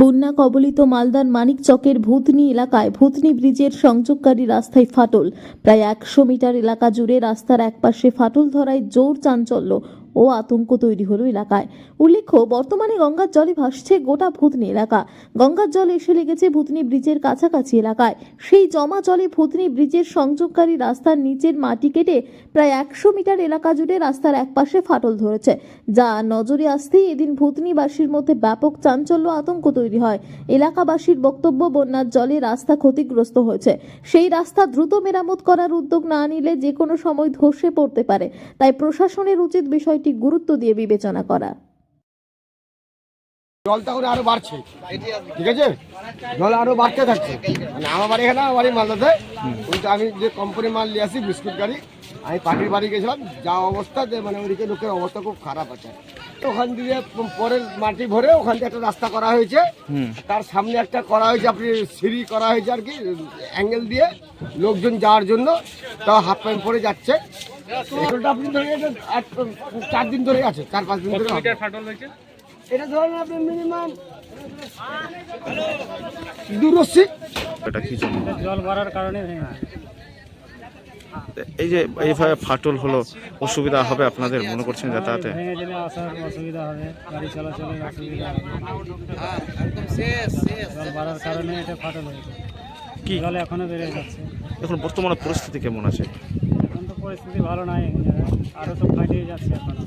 বন্যা কবলিত মালদার মানিকচকের ভূতনি এলাকায় ভূতনি ব্রিজের সংযোগকারী রাস্তায় ফাটল। প্রায় একশো মিটার এলাকা জুড়ে রাস্তার একপাশে ফাটল ধরায় জোর চাঞ্চল্য। ও আতঙ্ক তৈরি হলো এলাকায়। উল্লেখ্য, বর্তমানে গঙ্গার জলে ভাসছে গোটা ভূতনি এলাকা। গঙ্গার জল এসে লেগেছে ভূতনি ব্রিজের কাছাকাছি এলাকায়। সেই জমা জলে ভূতনি ব্রিজের সংযোগকারী রাস্তার নিচের মাটি কেটে প্রায় একশো মিটার এলাকা জুড়ে রাস্তার একপাশে ফাটল ধরেছে, যা নজরে আসতেই এদিন ভূতনিবাসীর মধ্যে ব্যাপক চাঞ্চল্য আতঙ্ক তৈরি হয়। এলাকাবাসীর বক্তব্য, বন্যার জলে রাস্তা ক্ষতিগ্রস্ত হয়েছে। সেই রাস্তা দ্রুত মেরামত করার উদ্যোগ না নিলে যে কোনো সময় ধসে পড়তে পারে। তাই প্রশাসনের উচিত বিষয়টি গুরুত্ব দিয়ে বিবেচনা করা। জলটা করে আরও বাড়ছে। ঠিক আছে? জল আরও বাড়তে থাকছে। মানে আমার বাড়ি এখানে আমার বাড়ি মালদাতে। ওইটা আমি যে কোম্পানি মাল নিয়ে আসি বিস্কুট গাড়ি আমি পাখির বাড়ি গেছিলাম। যা অবস্থা যে মানে ওইদিকে লোকের অবস্থা খুব খারাপ আছে। তো ওখান দিয়ে পরের মাটি ভরে ওখান দিয়ে একটা রাস্তা করা হয়েছে। তার সামনে একটা করা হয়েছে আপনি সিঁড়ি করা হয়েছে আর কি অ্যাঙ্গেল দিয়ে। লোকজন যাওয়ার জন্য তাও হাফ প্যান্ট পরে যাচ্ছে। চার দিন ধরে আছে চার পাঁচ দিন ধরে ফাটল এটা ধরেন আপনি মিনিমাম দূরস্বী এটা কি জল? বাড়ার কারণে এই যে এইভাবে ফাটল হলো অসুবিধা হবে আপনাদের মনে করছেন যাতায়াতে? ভেঙে গেলে আসার অসুবিধা হবে গাড়ি চলাচলের অসুবিধা জল বাড়ার কারণে এটা ফাটল হয়েছে। কি? জল এখনও বেড়ে যাচ্ছে। এখন বর্তমানে পরিস্থিতি কেমন আছে? পরিস্থিতি ভালো নাই আরও তো ফাটিয়ে যাচ্ছে এখনও।